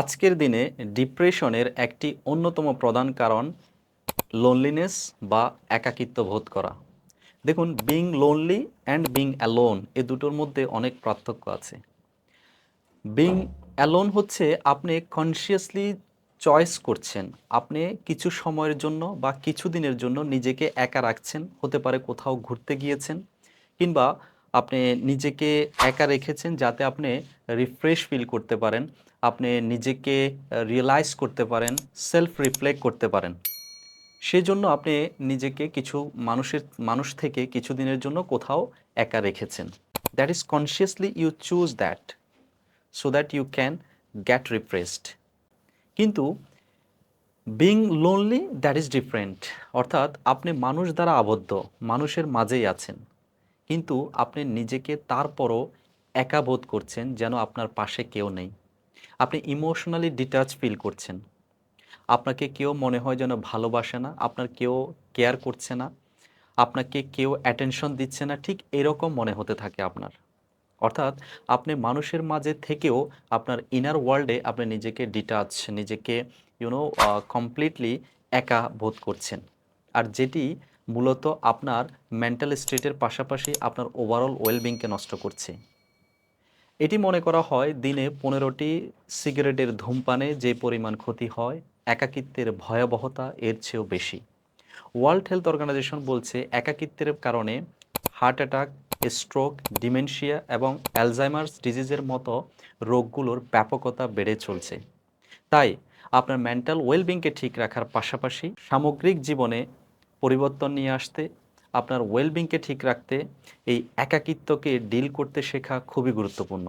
আজকের দিনে ডিপ্রেশনের একটি অন্যতম প্রধান কারণ লোনলিনেস বা একাকিত্ব বোধ করা। দেখুন being lonely and being alone এ দুটোর মধ্যে অনেক পার্থক্য আছে। বিং অ্যালোন হচ্ছে আপনি কনসিয়াসলি চয়েস করছেন। আপনি কিছু সময়ের জন্য বা কিছু দিনের জন্য নিজেকে একা রাখছেন, হতে পারে কোথাও ঘুরতে গিয়েছেন কিংবা আপনি নিজেকে একা রেখেছেন যাতে আপনি রিফ্রেশ ফিল করতে পারেন, আপনি নিজেকে রিয়েলাইজ করতে পারেন সেলফ রিফ্লেক্ট করতে পারেন। সেজন্য আপনি নিজেকে কিছু মানুষের, মানুষ থেকে কিছু দিনের জন্য কোথাও একা রেখেছেন। That is consciously you choose that so that you can get refreshed কিন্তু being lonely that is different অর্থাৎ আপনি মানুষ দ্বারা আবদ্ধ, মানুষের মাঝেই আছেন। কিন্তু আপনি নিজেকে তারপরও একা বোধ করছেন যেন আপনার পাশে কেউ নেই। আপনি ইমোশনালি ডিটাচ ফিল করছেন। আপনাকে কেউ মনে হয় যেন ভালোবাসে না, আপনার কেউ কেয়ার করছে না, আপনাকে কেউ অ্যাটেনশন দিচ্ছে না, ঠিক এরকম মনে হতে থাকে আপনার। অর্থাৎ আপনি মানুষের মাঝে থেকেও আপনার ইনার ওয়ার্ল্ডে আপনি নিজেকে ডিটাচ নিজেকে ইউনো কমপ্লিটলি একা বোধ করছেন। আর যেটি মূলত আপনার মেন্টাল স্টেটের পাশাপাশি আপনার ওভারঅল ওয়েলবিংকে নষ্ট করছে। এটি মনে করা হয় দিনে পনেরোটি সিগারেটের ধূমপানে যে পরিমাণ ক্ষতি হয়, একাকিত্বের ভয়াবহতা এর চেয়েও বেশি। ওয়ার্ল্ড হেলথ অর্গানাইজেশন বলছে একাকিত্বের কারণে হার্ট অ্যাটাক স্ট্রোক ডিমেনশিয়া এবং অ্যালজাইমার্স ডিজিজের মতো রোগগুলোর ব্যাপকতা বেড়ে চলছে। তাই আপনার মেন্টাল ওয়েলবিংকে ঠিক রাখার পাশাপাশি সামগ্রিক জীবনে পরিবর্তন নিয়ে আসতে আপনার ওয়েলবিংকে ঠিক রাখতে এই একাকিত্বকে ডিল করতে শেখা খুবই গুরুত্বপূর্ণ।